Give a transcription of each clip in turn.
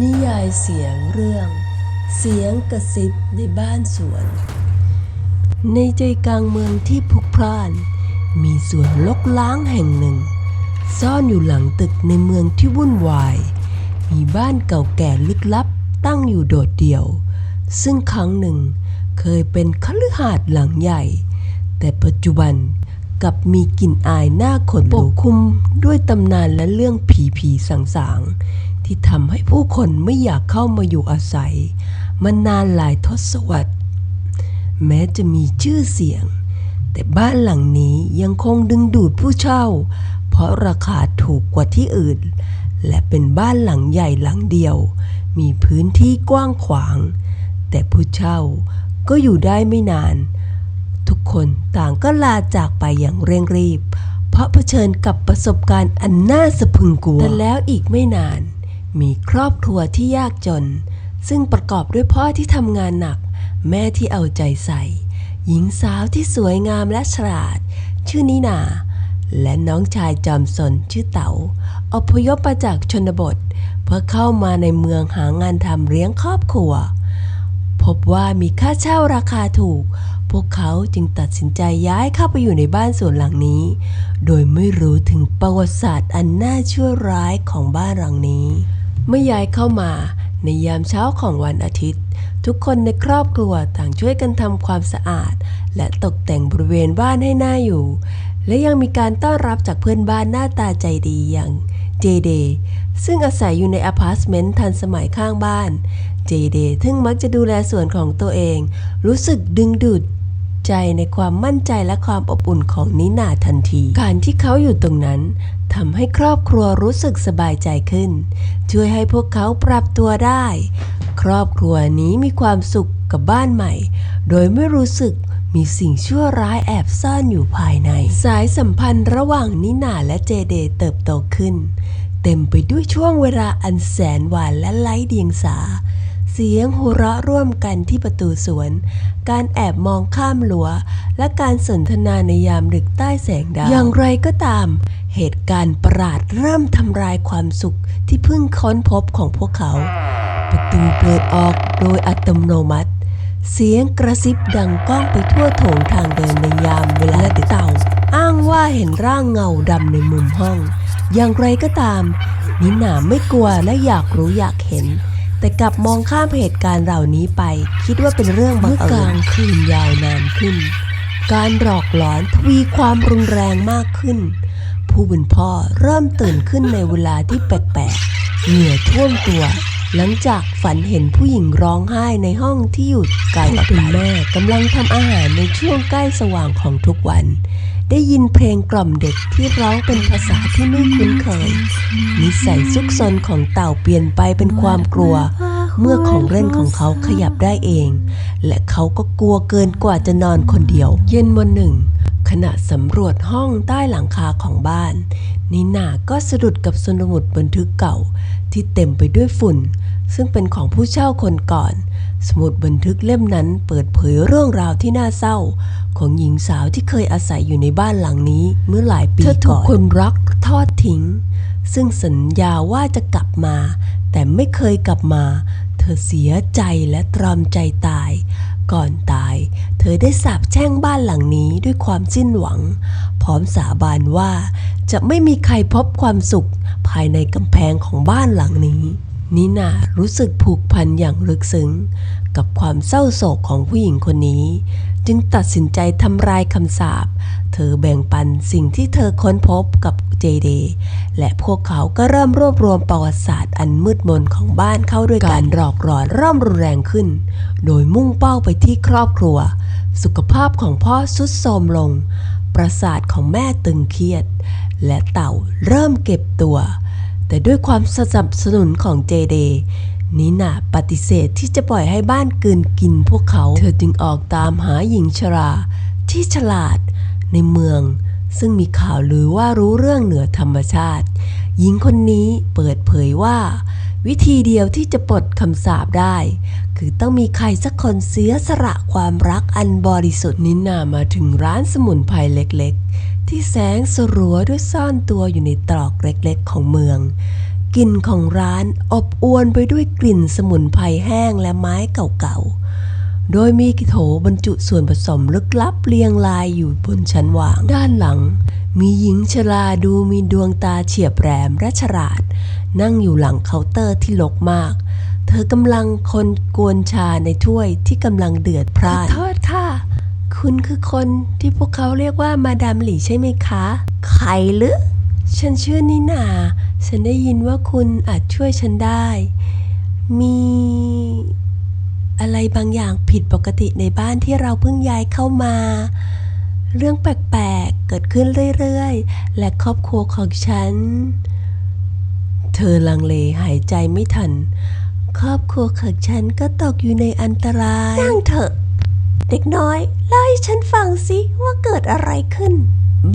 นิยายเสียงเรื่อง เสียงกระซิบในบ้านสวน ในใจกลางเมืองที่พลุกพล่าน มีสวนลกล้างแห่งหนึ่ง ซ่อนอยู่หลังตึกในเมืองที่วุ่นวาย มีบ้านเก่าแก่ลึกลับตั้งอยู่โดดเดี่ยว ซึ่งครั้งหนึ่งเคยเป็นคฤหาสน์หลังใหญ่ แต่ปัจจุบันกลับมีกลิ่นอายหน้าขนปกคลุมด้วยตำนานและเรื่องผีผีสางๆ ที่ทำให้ผู้คนไม่อยากเข้ามาอยู่อาศัยมานานหลายทศวรรษ แม้จะมีชื่อเสียง แต่บ้านหลังนี้ยังคงดึงดูดผู้เช่า เพราะราคาถูกกว่าที่อื่น และเป็นบ้านหลังใหญ่หลังเดียว มีพื้นที่กว้างขวาง แต่ผู้เช่าก็อยู่ได้ไม่นาน ทุกคนต่างก็ลาจากไปอย่างเร่งรีบ เพราะเผชิญกับประสบการณ์อันน่าสะพึงกลัวแต่แล้วอีกไม่นาน มีครอบครัวที่ยากจน ซึ่งประกอบด้วยพ่อที่ทำงานหนัก แม่ที่เอาใจใส่ หญิงสาวที่สวยงามและฉลาด ชื่อนินา และน้องชายจอมสนชื่อเต๋าอพยพมาจากชนบท เพื่อเข้ามาในเมืองหางานทำเลี้ยงครอบครัว พบว่ามีค่าเช่าราคาถูก พวกเขาจึงตัดสินใจย้ายเข้าไปอยู่ในบ้านส่วนหลังนี้ โดยไม่รู้ถึงประวัติศาสตร์อันน่าชั่วร้ายของบ้านหลังนี้ เมื่อย้ายเข้ามาในยามเช้าของวันอาทิตย์ ทุกคนในครอบครัวต่างช่วยกันทำความสะอาด และตกแต่งบริเวณบ้านให้หน่าอยู่ และยังมีการต้อนรับจากเพื่อนบ้านหน้าตาใจดีอย่างเจเดซึ่งอาศัยอยู่ในอพาร์ตเมนต์ทันสมัยข้างบ้าน เจเดทึ่งมักจะดูแลส่วนของตัวเอง รู้สึกดึงดูดใจในความมั่นใจและความอบอุ่นของนิน่าทันที การที่เขาอยู่ตรงนั้น ทำให้ครอบครัวรู้สึกสบายใจขึ้น ช่วยให้พวกเขาปรับตัวได้ ครอบครัวนี้มีความสุขกับบ้านใหม่ โดยไม่รู้สึกมีสิ่งชั่วร้ายแอบซ่อนอยู่ภายใน สายสัมพันธ์ระหว่างนิน่าและเจเดเติบโตขึ้น เต็มไปด้วยช่วงเวลาอันแสนหวานและไร้เดียงสา เสียงหัวเราะร่วมกันที่ประตูสวน การแอบมองข้ามรั้วและการสนทนาในยามดึกใต้แสงดาว อย่างไรก็ตาม เหตุการณ์ประหลาดเริ่มทำลายความสุขที่เพิ่งค้นพบของพวกเขา ประตูเปิดออกโดยอัตโนมัติ เสียงกระซิบดังก้องไปทั่วโถงทางเดินในยามเวลาดึกเต่า อ้างว่าเห็นร่างเงาดำในมุมห้อง อย่างไรก็ตามนิหนาไม่กลัวและอยากรู้อยากเห็น แต่กลับมองข้ามเหตุการณ์เหล่านี้ไป คิดว่าเป็นเรื่องบังเอิญเมื่อกลางคืนยาวนานขึ้น การหลอกหลอนทวีความรุนแรงมากขึ้น ผู้เป็นพ่อเริ่มตื่นขึ้นในเวลาที่แปลกๆ เหงื่อท่วมตัว หลังจากฝันเห็นผู้หญิงร้องไห้ในห้องที่อยู่ไกลกับคุณแม่กำลังทำอาหารในช่วงใกล้สว่างของทุกวัน ได้ยินเพลงกล่อมเด็กที่ร้องเป็นภาษาที่ไม่คุ้นเคย นิสัยซุกซนของเต่าเปลี่ยนไปเป็นความกลัว เมื่อของเล่นของเขาขยับได้เอง และเขาก็กลัวเกินกว่าจะนอนคนเดียว เย็นวันหนึ่ง ขณะสำรวจห้องใต้หลังคาของบ้านนิน่าก็สะดุดกับสมุดบันทึกเก่าที่เต็มไปด้วยฝุ่น ซึ่งเป็นของผู้เช่าคนก่อน สมุดบันทึกเล่มนั้นเปิดเผยเรื่องราวที่น่าเศร้า ของหญิงสาวที่เคยอาศัยอยู่ในบ้านหลังนี้เมื่อหลายปีก่อนเธอถูกคนรักทอดทิ้ง ซึ่งสัญญาว่าจะกลับมา แต่ไม่เคยกลับมา เธอเสียใจและตรอมใจตายก่อนตาย เธอได้สาปแช่งบ้านหลังนี้ด้วยความสิ้นหวัง พร้อมสาบานว่าจะไม่มีใครพบความสุขภายในกำแพงของบ้านหลังนี้ นิน่ารู้สึกผูกพันอย่างลึกซึ้ง กับความเศร้าโศกของผู้หญิงคนนี้ จึงตัดสินใจทำลายคำสาป เธอแบ่งปันสิ่งที่เธอค้นพบกับเจเด และพวกเขาก็เริ่มรวบรวมประวัติศาสตร์อันมืดมนของบ้านเข้าด้วยกันการหลอกหลอนเริ่มรุนแรงขึ้น โดยมุ่งเป้าไปที่ครอบครัว สุขภาพของพ่อทรุดโทรมลง ประสาทของแม่ตึงเครียด และเต่าเริ่มเก็บตัว แต่ด้วยความสนับสนุนของเจเดนิน่าปฏิเสธที่จะปล่อยให้บ้านเกลืนกินพวกเขา เธอจึงออกตามหาหญิงชรา ที่ฉลาดในเมือง ซึ่งมีข่าวลือว่ารู้เรื่องเหนือธรรมชาติ หญิงคนนี้เปิดเผยว่า วิธีเดียวที่จะปลดคำสาปได้ คือต้องมีใครสักคนเสียสละความรักอันบริสุทธิ์นิน่ามาถึงร้านสมุนไพรเล็กๆ ที่แสงสรัวด้วยซ่อนตัวอยู่ในตรอกเล็กๆของเมือง กลิ่นของร้านอบอวลไปด้วยกลิ่นสมุนไพรแห้งและไม้เก่าๆ โดยมีโถบรรจุส่วนผสมลึกลับเรียงรายอยู่บนชั้นวาง ด้านหลัง มีหญิงชราดูมีดวงตาเฉียบแหลมและฉลาด นั่งอยู่หลังเคาน์เตอร์ที่รกมาก เธอกำลังคนกวนชาในถ้วยที่กำลังเดือดพร่านขอโทษ คุณคือคนที่พวกเขาเรียกว่ามาดามหลี่ใช่ไหมคะ ใครหรือ ฉันชื่อนินาฉันได้ยินว่าคุณอาจช่วยฉันได้ มี อะไรบางอย่างผิดปกติในบ้านที่เราเพิ่งย้ายเข้ามา เรื่องแปลกๆ เกิดขึ้นเรื่อยๆ และครอบครัวของฉัน เธอลังเลหายใจไม่ทัน ครอบครัวของฉันก็ตกอยู่ในอันตรายนั่งเถอะ เด็กน้อยเล่าให้ฉันฟังสิว่าเกิดอะไรขึ้น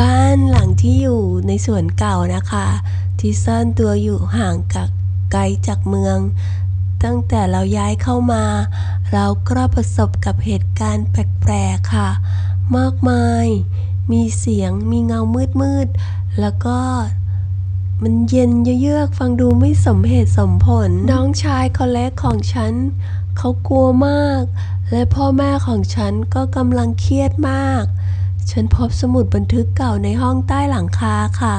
บ้านหลังที่อยู่ในสวนเก่านะคะ ที่ซ่อนตัวอยู่ห่างกับไกลจากเมือง ตั้งแต่เราย้ายเข้ามา เราก็ประสบกับเหตุการณ์แปลกๆค่ะ มากมาย มีเสียงมีเงามืดๆแล้วก็มันเย็นเยือกฟังดูไม่สมเหตุสมผล น้องชายคนเล็กของฉัน เขากลัวมาก และพ่อแม่ของฉันก็กำลังเครียดมาก ฉันพบสมุดบันทึกเก่าในห้องใต้หลังคาค่ะ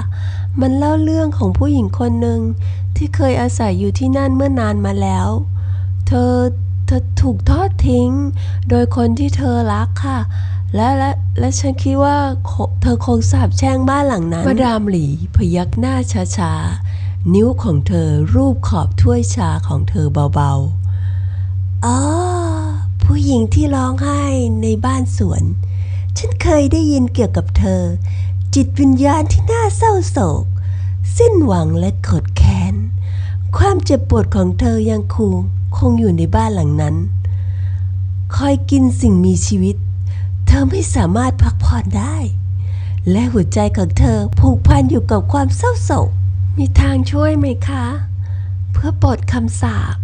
มันเล่าเรื่องของผู้หญิงคนหนึ่งที่เคยอาศัยอยู่ที่นั่นเมื่อนานมาแล้ว เธอเธอถูกทอดทิ้ง โดยคนที่เธอรักค่ะ และและและฉันคิดว่าเธอคงสาบแช่งบ้านหลังนั้น มาดามหลีพยักหน้าช้าๆ นิ้วของเธอรูปขอบถ้วยชาของเธอเบาๆ อ๋อ ผู้หญิงที่ร้องไห้ในบ้านสวน ฉันเคยได้ยินเกี่ยวกับเธอ จิตวิญญาณที่น่าเศร้าโศก สิ้นหวังและขดแค้น ความเจ็บปวดของเธอยังคงคงอยู่ในบ้านหลังนั้น คอยกินสิ่งมีชีวิต เธอไม่สามารถพักผ่อนได้ และหัวใจของเธอผูกพันอยู่กับความเศร้าโศก มีทางช่วยไหมคะ เพื่อปลดคำสาป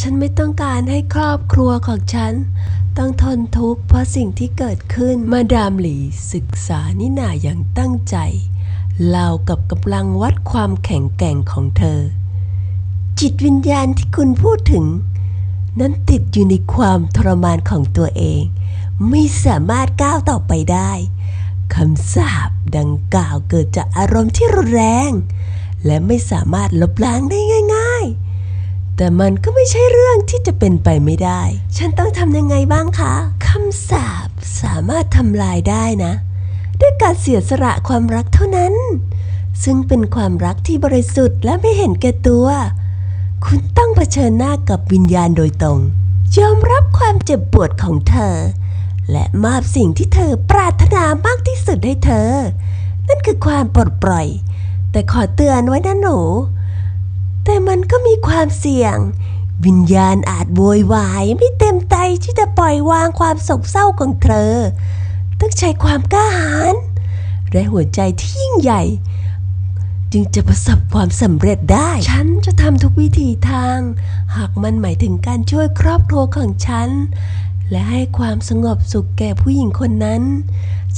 ฉันไม่ต้องการให้ครอบครัวของฉัน ต้องทนทุกข์เพราะสิ่งที่เกิดขึ้นมาดามหลีศึกษานินาอย่างตั้งใจเล่ากับกำลังวัดความแข็งแกร่งของเธอ จิตวิญญาณที่คุณพูดถึง นั้นติดอยู่ในความทรมานของตัวเอง ไม่สามารถก้าวต่อไปได้คำสาปดังกล่าวเกิดจากอารมณ์ที่รุนแรง และไม่สามารถลบล้างได้ง แต่มันก็ไม่ใช่เรื่องที่จะเป็นไปไม่ได้ ฉันต้องทำยังไงบ้างคะ คำสาปสามารถทำลายได้นะ ด้วยการเสียสละความรักเท่านั้น ซึ่งเป็นความรักที่บริสุทธิ์และไม่เห็นแก่ตัว คุณต้องเผชิญหน้ากับวิญญาณโดยตรง ยอมรับความเจ็บปวดของเธอ และมอบสิ่งที่เธอปรารถนามากที่สุดให้เธอ นั่นคือความปลดปล่อย แต่ขอเตือนไว้นะหนู แต่มันก็มีความเสี่ยง วิญญาณอาจโวยวายไม่เต็มใจที่จะปล่อยวางความโศกเศร้าของเธอ ต้องใช้ความกล้าหาญและหัวใจที่ยิ่งใหญ่ จึงจะประสบความสำเร็จได้ ฉันจะทำทุกวิถีทาง หากมันหมายถึงการช่วยครอบครัวของฉัน และให้ความสงบสุขแก่ผู้หญิงคนนั้น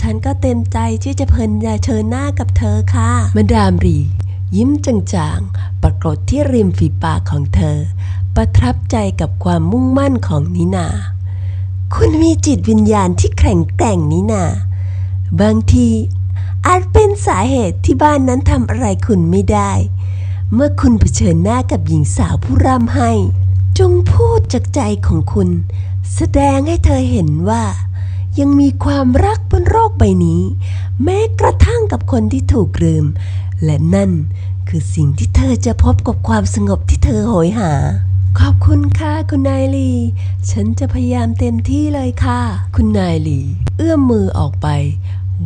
ฉันก็เต็มใจที่จะเพลินยาเชิญหน้ากับเธอค่ะมาดามรี ยิ้มจางๆ ปรากฏที่ริมฝีปากของเธอ ประทับใจกับความมุ่งมั่นของนินา คุณมีจิตวิญญาณที่แข็งแกร่งนีนา บางทีอาจเป็นสาเหตุที่บ้านนั้นทำอะไรคุณไม่ได้ เมื่อคุณเผชิญหน้ากับหญิงสาวผู้ร่ำให้ จงพูดจากใจของคุณ แสดงให้เธอเห็นว่า ยังมีความรักบนโลกใบนี้ แม้กระทั่งกับคนที่ถูกลืม และนั่นคือสิ่งที่เธอจะพบกับความสงบที่เธอโหยหา ขอบคุณค่ะคุณนายลี ฉันจะพยายามเต็มที่เลยค่ะ คุณนายลี เอื้อมมือออกไป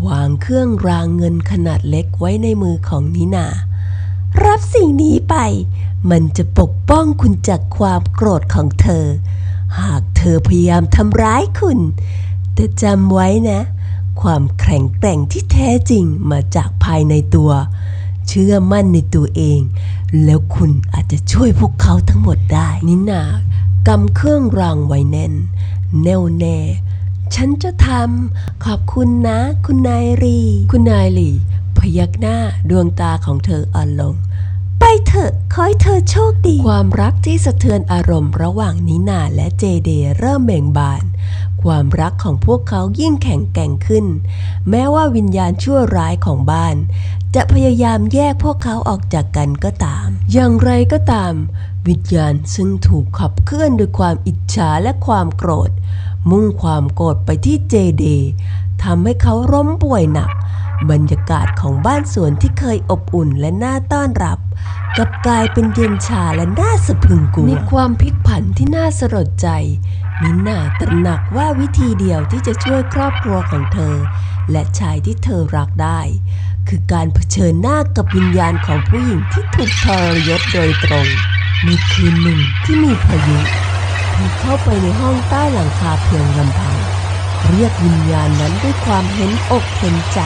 วางเครื่องรางเงินขนาดเล็กไว้ในมือของนินา รับสิ่งนี้ไป มันจะปกป้องคุณจากความโกรธของเธอ หากเธอพยายามทำร้ายคุณ แต่จำไว้นะ ความแข็งแกร่งที่แท้จริงมาจากภายในตัว เชื่อมั่นในตัวเอง แล้วคุณอาจจะช่วยพวกเขาทั้งหมดได้ นินากำเครื่องรางไว้แน่น แน่วแน่ ฉันจะทำขอบคุณนะ คุณนายรี คุณนายลีพยักหน้าดวงตาของเธออ่อนลง ไปเถเถอะขอให้เธอโชคดี ความรักที่สะเทือนอารมณ์ระหว่างนินาและเจเดเริ่มเบ่งบาน ความรักของพวกเขายิ่งแข็งแกร่งขึ้น แม้ว่าวิญญาณชั่วร้ายของบ้าน จะพยายามแยกพวกเขาออกจากกันก็ตาม อย่างไรก็ตาม วิญญาณซึ่งถูกขับเคลื่อนด้วยความอิจฉาและความโกรธ มุ่งความโกรธไปที่เจเดทำให้เขาร้มป่วยหนัก บรรยากาศของบ้านสวนที่เคยอบอุ่นและน่าต้อนรับ กลับกลายเป็นเย็นชาและน่าสะพรึงกลัวในความพลิกผันที่น่าสลดใจ มิน่าตระหนักว่าวิธีเดียวที่จะช่วยครอบครัวของเธอ และชายที่เธอรักได้ คือการเผชิญหน้ากับวิญญาณของผู้หญิงที่ถูกทรยศโดยตรงในคืนหนึ่งที่มีพายุเธอเข้าไปในห้องใต้หลังคาเพียงลำพังเรียกวิญญาณนั้นด้วยความเห็นอกเห็นใจ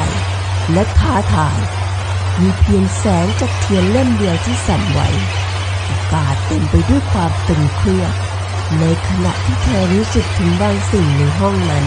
และท้าทายมีเพียงแสงจากเทียนเล่มเดียวที่สั่นไหวอากาศเต็มไปด้วยความตึงเครียดในขณะที่เธอรู้สึกถึงบางสิ่งในห้องนั้น